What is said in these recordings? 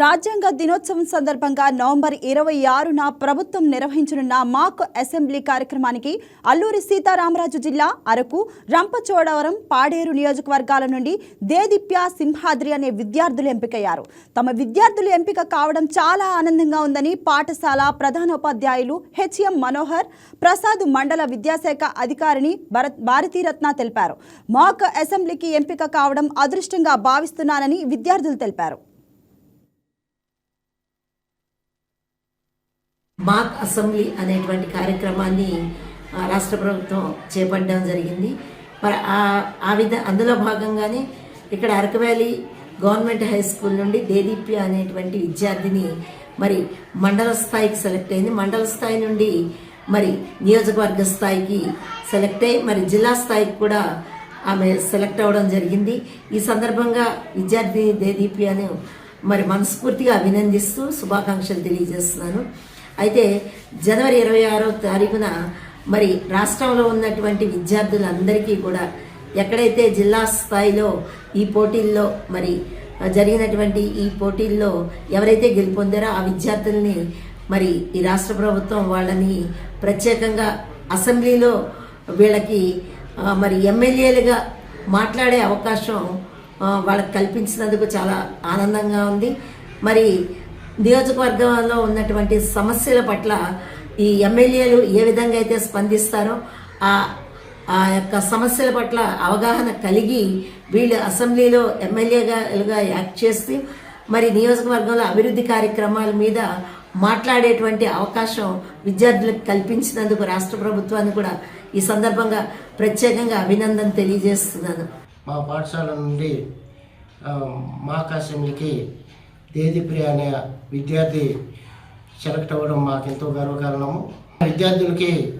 రాజ్యాంగ దినోత్సవం సందర్భంగా నవంబర్ ఇరవై ఆరున ప్రభుత్వం నిర్వహించనున్న మాక్ అసెంబ్లీ కార్యక్రమానికి అల్లూరి సీతారామరాజు జిల్లా అరకు రంపచోడవరం పాడేరు నియోజకవర్గాల నుండి దేదీప్య సింహాద్రి అనే విద్యార్థులు ఎంపికయ్యారు. తమ విద్యార్థులు ఎంపిక కావడం చాలా ఆనందంగా ఉందని పాఠశాల ప్రధానోపాధ్యాయులు హెచ్ఎం మనోహర్ ప్రసాద్ మండల విద్యాశాఖ అధికారిని భరత్ భారతీరత్న తెలిపారు. మాక్ అసెంబ్లీకి ఎంపిక కావడం అదృష్టంగా భావిస్తున్నానని విద్యార్థులు తెలిపారు. మాక్ అసెంబ్లీ అనేటువంటి కార్యక్రమాన్ని ఆ, రాష్ట్ర ప్రభుత్వం చేపట్టడం జరిగింది. మరి ఆ విధ అందులో భాగంగానే ఇక్కడ Araku valley government high school నుండి దేదీప్య అనేటువంటి విద్యార్థిని మరి మండల స్థాయికి సెలెక్ట్ అయింది. మండల స్థాయి నుండి మరి నియోజకవర్గ స్థాయికి సెలెక్ట్ అయ్యి మరి జిల్లా స్థాయికి కూడా ఆమె సెలెక్ట్ అవ్వడం జరిగింది. ఈ సందర్భంగా విద్యార్థిని దేదీప్యను మరి మనస్ఫూర్తిగా అభినందిస్తూ శుభాకాంక్షలు తెలియజేస్తున్నాను. అయితే జనవరి ఇరవై ఆరో తారీఖున మరి రాష్ట్రంలో ఉన్నటువంటి విద్యార్థులందరికీ కూడా ఎక్కడైతే జిల్లా స్థాయిలో ఈ పోటీల్లో మరి జరిగినటువంటి ఈ పోటీల్లో ఎవరైతే గెలుపొందారో ఆ విద్యార్థుల్ని మరి ఈ రాష్ట్ర ప్రభుత్వం వాళ్ళని ప్రత్యేకంగా అసెంబ్లీలో వీళ్ళకి మరి ఎమ్మెల్యేలుగా మాట్లాడే అవకాశం వాళ్ళకి కల్పించినందుకు చాలా ఆనందంగా ఉంది. మరి నియోజకవర్గంలో ఉన్నటువంటి సమస్యల పట్ల ఈ ఎమ్మెల్యేలు ఏ విధంగా అయితే స్పందిస్తారో ఆ ఆ యొక్క సమస్యల పట్ల అవగాహన కలిగి వీళ్ళు అసెంబ్లీలో ఎమ్మెల్యేగా యాక్ట్ చేసి మరి నియోజకవర్గంలో అభివృద్ధి కార్యక్రమాల మీద మాట్లాడేటువంటి అవకాశం విద్యార్థులకు కల్పించినందుకు రాష్ట్ర ప్రభుత్వాన్ని కూడా ఈ సందర్భంగా ప్రత్యేకంగా అభినందన తెలియజేస్తున్నాను. మా పాఠశాల నుండి మా అసెంబ్లీకి అసెంబ్లీకి అనే విద్యార్థి సెలెక్ట్ అవ్వడం మాకెంతో గర్వకారణము. విద్యార్థులకి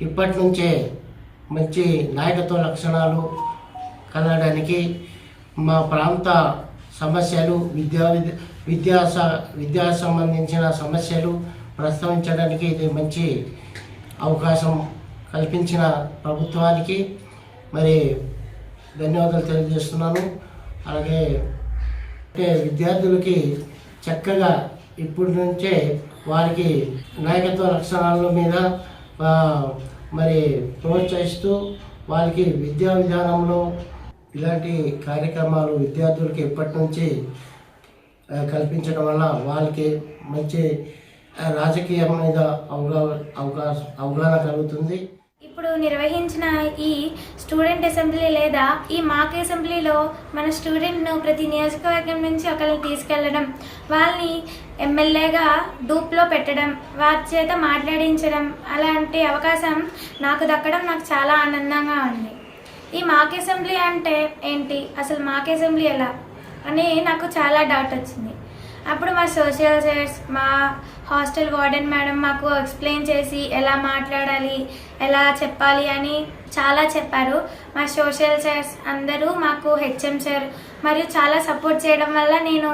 ఇప్పటి నుంచే మంచి నాయకత్వ లక్షణాలు కలగడానికి మా ప్రాంత సమస్యలు విద్యా విద్యా స- విద్యా సంబంధించిన సమస్యలు ప్రస్తావించడానికి ఇది మంచి అవకాశం కల్పించిన ప్రభుత్వానికి. మరి ధన్యవాదాలు తెలియజేస్తున్నాను. అలాగే అంటే విద్యార్థులకి చక్కగా ఇప్పటి నుంచే వారికి నాయకత్వ లక్షణాల మీద మరి ప్రోత్సహిస్తూ వారికి విద్యా విధానంలో ఇలాంటి కార్యక్రమాలు విద్యార్థులకి ఎప్పటి నుంచి కల్పించడం వల్ల వాళ్ళకి మంచి రాజకీయం మీద అవగాహన అవకాశం అవగాహన కలుగుతుంది. ఇప్పుడు నిర్వహించిన ఈ స్టూడెంట్ అసెంబ్లీ లేదా ఈ మాక్ అసెంబ్లీలో మన స్టూడెంట్ను ప్రతి నియోజకవర్గం నుంచి ఒకరిని తీసుకెళ్ళడం వాళ్ళని ఎమ్మెల్యేగా డూప్లో పెట్టడం వారి చేత మాట్లాడించడం అలాంటి అవకాశం నాకు దక్కడం నాకు చాలా ఆనందంగా ఉంది. ఈ మాక్ అసెంబ్లీ అంటే ఏంటి? అసలు మాక్ అసెంబ్లీ ఎలా? అని నాకు చాలా డౌట్ వచ్చింది. అప్పుడు మా సోషల్ సైడ్స్ మా హాస్టల్ వార్డెన్ మేడం మాకు ఎక్స్ప్లెయిన్ చేసి ఎలా మాట్లాడాలి ఎలా చెప్పాలి అని చాలా చెప్పారు. మా సోషల్ సైడ్స్ అందరూ మాకు హెచ్ఎం సార్ మరియు చాలా సపోర్ట్ చేయడం వల్ల నేను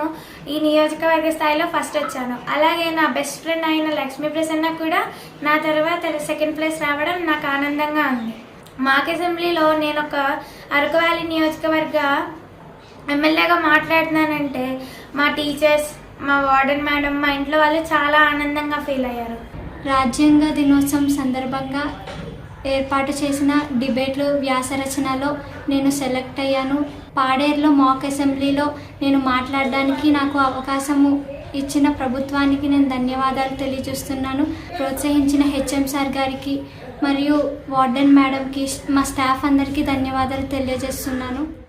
ఈ నియోజకవర్గ స్థాయిలో ఫస్ట్ వచ్చాను. అలాగే నా బెస్ట్ ఫ్రెండ్ అయిన లక్ష్మీ ప్రసన్న కూడా నా తర్వాత సెకండ్ ప్లేస్ రావడం నాకు ఆనందంగా ఉంది. మాక్ అసెంబ్లీలో నేను ఒక అరకు వ్యాలీ నియోజకవర్గ ఎమ్మెల్యేగా మాట్లాడుతున్నానంటే మా టీచర్స్ మా వార్డెన్ మేడం మా ఇంట్లో వాళ్ళు చాలా ఆనందంగా ఫీల్ అయ్యారు. రాజ్యాంగ దినోత్సవం సందర్భంగా ఏర్పాటు చేసిన డిబేట్లు వ్యాసరచనలో నేను సెలెక్ట్ అయ్యాను. పాడేరులో మాక్ అసెంబ్లీలో నేను మాట్లాడడానికి నాకు అవకాశము ఇచ్చిన ప్రభుత్వానికి నేను ధన్యవాదాలు తెలియజేస్తున్నాను. ప్రోత్సహించిన హెచ్ఎం సార్ గారికి మరియు వార్డెన్ మేడంకి మా స్టాఫ్ అందరికీ ధన్యవాదాలు తెలియజేస్తున్నాను.